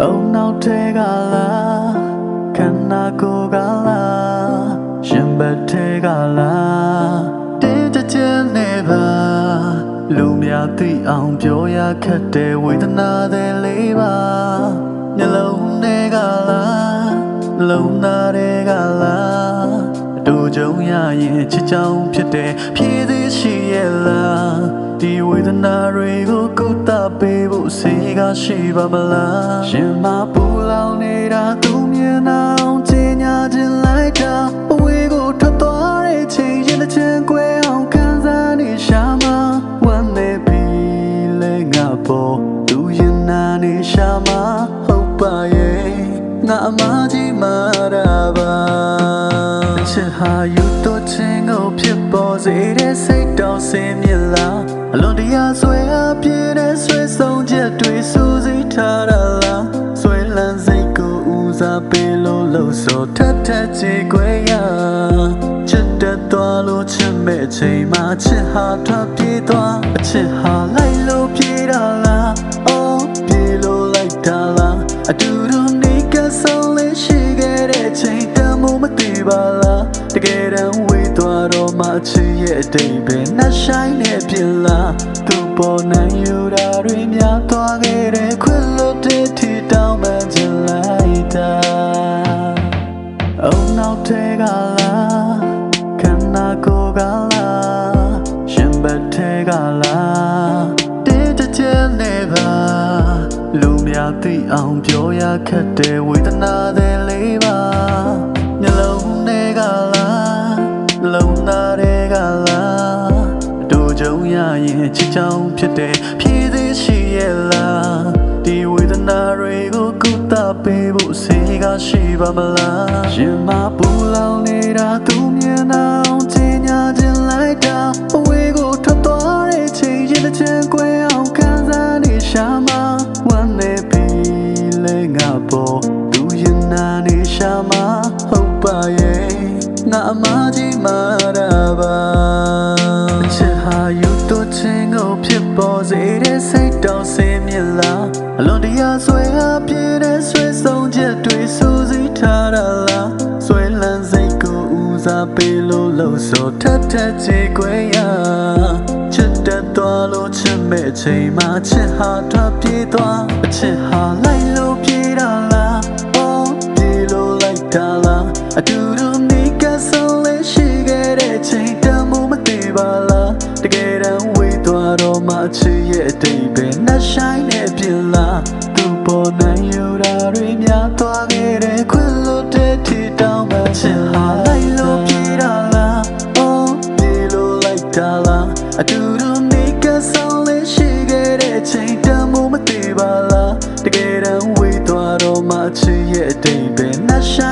အုံနောက်ထဲကလာခန္ဓာကိုယ်ကလာရှင်ဘတ်ထဲကလာတင်းကြကြနေပါလူများသိအောင်ပြောရခက်တဲ့ဝေဒနာတွေလေးပါမျက်လုံးတွေကလာနှလုံးသားတွေကလာအတူကြုံရရင်ချစ်ချောင်းဖြစ်တဲ့ဖြည့်သေးရှိရဲ့လားဒီဝေဒနာတွေကိုကုသပေးဖို့စေ ကရှိပါမလားရှင်မပူလောင်နေတာသူမြင်အောင်ချင်ညာခြင်းလိုက်တာအဝေးကိုထွက်သွားတဲ့ချိန်ရင်တစ်ချင်ကွဲအောင်ခံစားနေရှာမဝမ်းနေပြီလေငါပေါ်သူရင်နာနေရှာမဟုတ်ပါရဲ့ငါအမကြီးမာတာပါချစ်ဟာယူတော့ချင်းကိုဖြစ်ပေါ်စေတဲ့စိတ်တော်စင်မြလာအလွန်တရာဆွဲ ဆိုထက်ထက်ချေခွေရချစ်တတ်သွားလို့ချစ်မဲ့ချိန်မှာချစ်ဟာထွက်ပြေးသွားအချစ်ဟာလိုက်လို့ပြေးတာလားအော်ပြေးလို့လိုက်တာလားအတူတူနေကဆုံးလေးရှိခဲ့တဲ့ချိန်တမ်းမို့မသိပါလားတကယ်တမ်းဝေးသွားတော့မှချစ်ရဲ့အတိတ်ပဲနှဆိုင်နေပြင်လားသူပေါ်နိုင်ယူတာတွေများသွားခဲ့တဲ့ခွ ထဲကလာခန္ဓာကိုယ်ကလာရှင်ဘတ်ထဲကလာတင်းကြကြနေပါလူများသိအောင်ပြောရခက်တဲ့ဝေဒနာတွေလေးပါမျက်လုံးတွေကလာလုံးသားတွေကလာအတူကြုံရရင်ချစ်ချောင်းဖြစ်တဲ့ဖြည့်သေးရှိရဲ့လားဒီဝေဒနာတွေကိုကုသပေးဖို့စေ ကရှိပါမလားရှင်မပူလောင်နေတာသူမြင်အောင်ချင်ညာခြင်းလိုက်တာအဝေးကိုထွက်သွားတဲ့ချိန်ရင်တစ်ချင်ကွဲအောင်ခံစားနေရှာမဝမ်းနေပြီလေငါပေါ်သူရင်နာနေရှာမဟုတ်ပါရဲ့ငါအမကြီးမာတာပါအချစ်ဟာယူတော့ချင်းကိုဖြစ်ပေါ်စေတဲ့စိတ်တော်စင်မြလာအလွန်တရာဆွဲအပြည့်တဲ့ဆွဲ စားပေးလို့လို့ဆိုထက်ထက်ချေခွေရချစ်တတ်သွားလို့ချစ်မဲ့ချိန်မှာချစ်ဟာထွက်ပြေးသွားအချစ်ဟာလိုက်လို့ပြေးတာလားအော်ပြေးလို့လိုက်တာလားအတူတူနေကဆုံးလေးရှိခဲ့တဲ့ချိန်တမ်းမို့မသိပါလားတကယ်တမ်းဝေးသွားတော့မှချစ်ရဲ့အတိတ်ပဲနှဆိုင်နေပြင်လားသူပေါ်နိုင်ယူတာတွေများသွားခဲ့တဲ့ခွင့်လွတ် အတူတူနေကဆုံးလေးရှိခဲ့တဲ့ချိန်တမ်းမို့မသိပါလားတကယ်တမ်းဝေးသွားတော့မှချစ်ရဲ့အတိတ်ပဲနှဆို